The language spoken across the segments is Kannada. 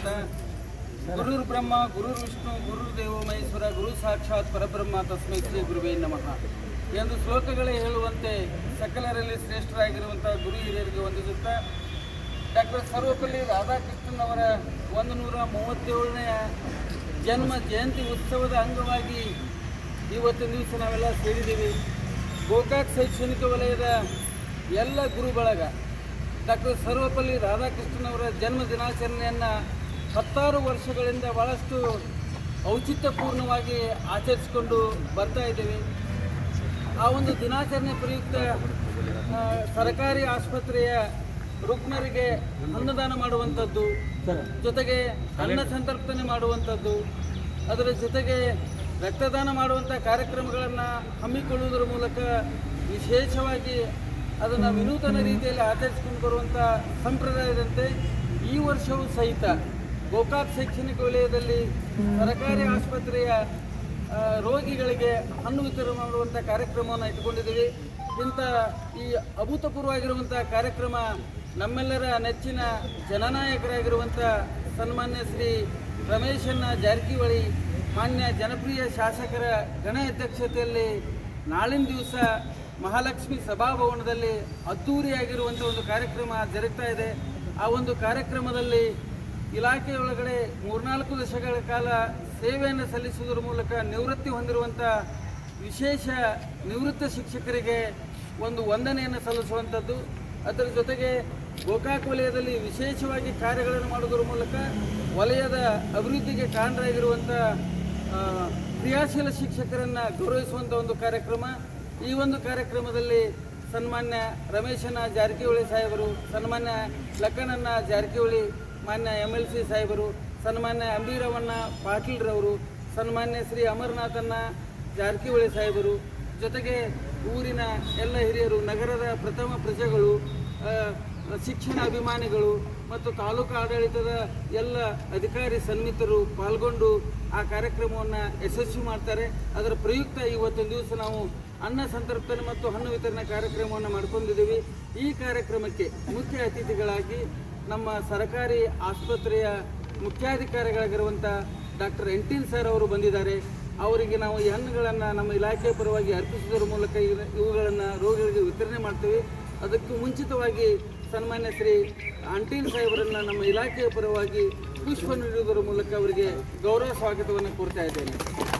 ಅಂತ. ಗುರುರ್ ಬ್ರಹ್ಮ, ಗುರುರ್ ವಿಷ್ಣು, ಗುರುರ್ ದೇವ ಮಹೇಶ್ವರ, ಗುರು ಸಾಕ್ಷಾತ್ ಪರಬ್ರಹ್ಮ ತಸ್ಮೈ ಶ್ರೀ ಗುರುವೇ ನಮಃ. ಎಂದು ಶ್ಲೋಕಗಳೇ ಹೇಳುವಂತೆ ಸಕಲರಲ್ಲಿ ಶ್ರೇಷ್ಠರಾಗಿರುವಂಥ ಗುರು ಹಿರಿಯರಿಗೆ ವಂದಿಸುತ್ತಾ ಡಾಕ್ಟರ್ ಸರ್ವಪಲ್ಲಿ ರಾಧಾಕೃಷ್ಣನ್ ಅವರ ಒಂದು ನೂರ ಮೂವತ್ತೇಳನೆಯ ಜನ್ಮ ಜಯಂತಿ ಉತ್ಸವದ ಅಂಗವಾಗಿ ಇವತ್ತಿನ ದಿವಸ ನಾವೆಲ್ಲ ಸೇರಿದ್ದೀವಿ. ಗೋಕಾಕ್ ಶೈಕ್ಷಣಿಕ ವಲಯದ ಎಲ್ಲ ಗುರುಬಳಗ ಡಾಕ್ಟರ್ ಸರ್ವಪಲ್ಲಿ ರಾಧಾಕೃಷ್ಣನ್ ಅವರ ಜನ್ಮ ದಿನಾಚರಣೆಯನ್ನು ಹತ್ತಾರು ವರ್ಷಗಳಿಂದ ಭಾಳಷ್ಟು ಔಚಿತ್ಯಪೂರ್ಣವಾಗಿ ಆಚರಿಸಿಕೊಂಡು ಬರ್ತಾ ಇದ್ದೀವಿ. ಆ ಒಂದು ದಿನಾಚರಣೆ ಪ್ರಯುಕ್ತ ಸರ್ಕಾರಿ ಆಸ್ಪತ್ರೆಯ ರುಗ್ಣರಿಗೆ ಅನ್ನದಾನ ಮಾಡುವಂಥದ್ದು, ಜೊತೆಗೆ ಅನ್ನ ಸಂತರ್ಪಣೆ ಮಾಡುವಂಥದ್ದು, ಅದರ ಜೊತೆಗೆ ರಕ್ತದಾನ ಮಾಡುವಂಥ ಕಾರ್ಯಕ್ರಮಗಳನ್ನು ಹಮ್ಮಿಕೊಳ್ಳುವುದರ ಮೂಲಕ ವಿಶೇಷವಾಗಿ ಅದನ್ನು ವಿನೂತನ ರೀತಿಯಲ್ಲಿ ಆಚರಿಸಿಕೊಂಡು ಬರುವಂಥ ಸಂಪ್ರದಾಯದಂತೆ ಈ ವರ್ಷವೂ ಸಹಿತ ಗೋಕಾಕ್ ಶೈಕ್ಷಣಿಕ ವಲಯದಲ್ಲಿ ಸರ್ಕಾರಿ ಆಸ್ಪತ್ರೆಯ ರೋಗಿಗಳಿಗೆ ಹಣ್ಣು ವಿತರಣೆ ಮಾಡುವಂಥ ಕಾರ್ಯಕ್ರಮವನ್ನು ಇಟ್ಟುಕೊಂಡಿದ್ದೀವಿ. ಇಂಥ ಈ ಅಭೂತಪೂರ್ವವಾಗಿರುವಂಥ ಕಾರ್ಯಕ್ರಮ ನಮ್ಮೆಲ್ಲರ ನೆಚ್ಚಿನ ಜನನಾಯಕರಾಗಿರುವಂಥ ಸನ್ಮಾನ್ಯ ಶ್ರೀ ರಮೇಶನ್ನ ಜಾರಕಿಹೊಳಿ, ಮಾನ್ಯ ಜನಪ್ರಿಯ ಶಾಸಕರ ಗಣ ಅಧ್ಯಕ್ಷತೆಯಲ್ಲಿ ನಾಳಿನ ದಿವಸ ಮಹಾಲಕ್ಷ್ಮಿ ಸಭಾಭವನದಲ್ಲಿ ಅದ್ದೂರಿಯಾಗಿರುವಂಥ ಒಂದು ಕಾರ್ಯಕ್ರಮ ಜರುಗ್ತಾ ಇದೆ. ಆ ಒಂದು ಕಾರ್ಯಕ್ರಮದಲ್ಲಿ ಇಲಾಖೆಯೊಳಗಡೆ ಮೂರ್ನಾಲ್ಕು ದಶಕಗಳ ಕಾಲ ಸೇವೆಯನ್ನು ಸಲ್ಲಿಸುವುದರ ಮೂಲಕ ನಿವೃತ್ತಿ ಹೊಂದಿರುವಂಥ ವಿಶೇಷ ನಿವೃತ್ತ ಶಿಕ್ಷಕರಿಗೆ ಒಂದು ವಂದನೆಯನ್ನು ಸಲ್ಲಿಸುವಂಥದ್ದು. ಅದರ ಜೊತೆಗೆ ಗೋಕಾಕ್ ವಲಯದಲ್ಲಿ ವಿಶೇಷವಾಗಿ ಕಾರ್ಯಗಳನ್ನು ಮಾಡುವುದರ ಮೂಲಕ ವಲಯದ ಅಭಿವೃದ್ಧಿಗೆ ಕಾರಣರಾಗಿರುವಂಥ ಕ್ರಿಯಾಶೀಲ ಶಿಕ್ಷಕರನ್ನು ಗೌರವಿಸುವಂಥ ಒಂದು ಕಾರ್ಯಕ್ರಮ. ಈ ಒಂದು ಕಾರ್ಯಕ್ರಮದಲ್ಲಿ ಸನ್ಮಾನ್ಯ ರಮೇಶನ ಜಾರಕಿಹೊಳಿ ಸಾಹೇಬರು, ಸನ್ಮಾನ್ಯ ಲಕ್ಕನನ್ನ ಜಾರಕಿಹೊಳಿ ಮಾನ್ಯ ಎಂ ಎಲ್ ಸಿ ಸಾಹೇಬರು, ಸನ್ಮಾನ್ಯ ಅಂಬೀರವಣ್ಣ ಪಾಟೀಲ್ರವರು, ಸನ್ಮಾನ್ಯ ಶ್ರೀ ಅಮರನಾಥನ್ನ ಜಾರಕಿಹೊಳಿ ಸಾಹೇಬರು, ಜೊತೆಗೆ ಊರಿನ ಎಲ್ಲ ಹಿರಿಯರು, ನಗರದ ಪ್ರಥಮ ಪ್ರಜೆಗಳು ಶಿಕ್ಷಣ ಅಭಿಮಾನಿಗಳು ಮತ್ತು ತಾಲೂಕು ಆಡಳಿತದ ಎಲ್ಲ ಅಧಿಕಾರಿ ಸನ್ಮಿತರು ಪಾಲ್ಗೊಂಡು ಆ ಕಾರ್ಯಕ್ರಮವನ್ನು ಯಶಸ್ವಿ ಮಾಡ್ತಾರೆ. ಅದರ ಪ್ರಯುಕ್ತ ಇವತ್ತೊಂದು ದಿವಸ ನಾವು ಅನ್ನ ಸಂತರ್ಪಣೆ ಮತ್ತು ಹಣ್ಣು ವಿತರಣೆ ಕಾರ್ಯಕ್ರಮವನ್ನು ಮಾಡ್ಕೊಂಡಿದ್ದೀವಿ. ಈ ಕಾರ್ಯಕ್ರಮಕ್ಕೆ ಮುಖ್ಯ ಅತಿಥಿಗಳಾಗಿ ನಮ್ಮ ಸರ್ಕಾರಿ ಆಸ್ಪತ್ರೆಯ ಮುಖ್ಯಾಧಿಕಾರಿಗಳಾಗಿರುವಂಥ ಡಾಕ್ಟರ್ ಎಂಟಿನ್ ಸರ್ ಅವರು ಬಂದಿದ್ದಾರೆ. ಅವರಿಗೆ ನಾವು ಈ ಹಣ್ಣುಗಳನ್ನು ನಮ್ಮ ಇಲಾಖೆ ಪರವಾಗಿ ಅರ್ಪಿಸುವುದರ ಮೂಲಕ ಇವ- ಇವುಗಳನ್ನು ರೋಗಿಗಳಿಗೆ ವಿತರಣೆ ಮಾಡ್ತೀವಿ. ಅದಕ್ಕೂ ಮುಂಚಿತವಾಗಿ ಸನ್ಮಾನ್ಯ ಶ್ರೀ ಅಂಟೀನ್ ಸಾಹೇಬರನ್ನು ನಮ್ಮ ಇಲಾಖೆಯ ಪರವಾಗಿ ಪುಷ್ಪ ನೀಡುವುದರ ಮೂಲಕ ಅವರಿಗೆ ಗೌರವ ಸ್ವಾಗತವನ್ನು ಕೋರ್ತಾ ಇದ್ದೇನೆ.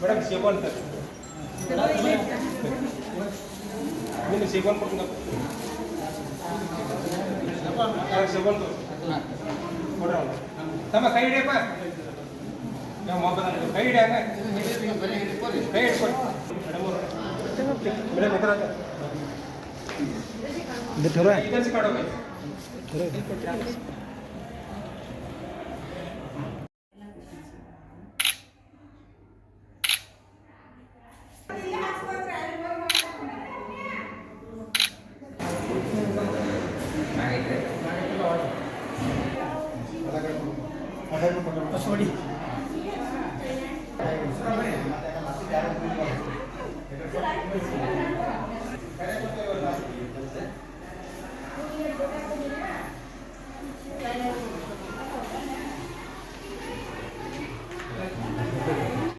ಮೇಡಮ್ ಸೇಬು ಅಂತ ನಿಮಗೆ ಸೇಬು ಅಂತ ಕೊಡ್ತೀನಿ ಸೇಬು ಅಂತ ಕೊಡ್ರಿ ಅವ್ನು. ತಮ್ಮ ಕೈ ಹಿಡಿಯಪ್ಪ ನಾವು ಮೊಬೈಲ್ ಕೈ ಹಿಡಿಯಾಗ ಕೈ ಹಿಡ್ಕೊಡಿ ಮೇಡಮ್ ಅವ್ರು. ಮೇಡಮ್ ಇದ್ರ sorry.